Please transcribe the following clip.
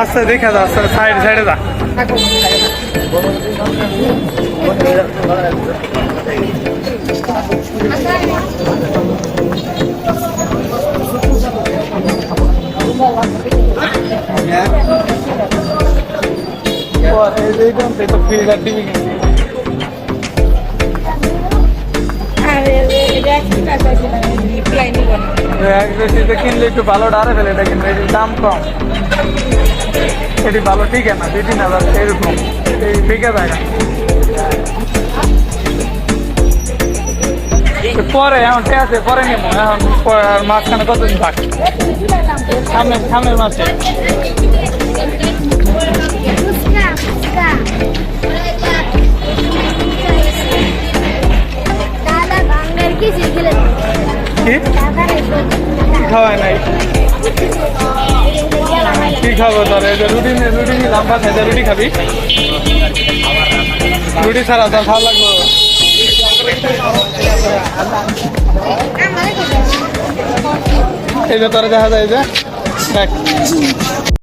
আস্তে দেখা যা আস্তে সাইড সাইডে যা। এই তো ফ্রিজার টিভি কিনছি এক বেশিতে কিনলে একটু ভালো ডারে ফেলে এটা কিনলে এটির দাম কম। এটি ভালো ঠিক না দুই তিন হাজার এরকম। এই যায় না পরে এখন ঠিক আছে? পরে নেব। এখন মাঝখানে কতদিন থাক? সামনে সামনের মাসে। কি কি নাই? কি খাব তাহলে? রুটি রুটি নিলাম যে রুটি খাবি। রুটি ছাড়া তার ভালো লাগবো এই যে তোরা দেখা যায় যে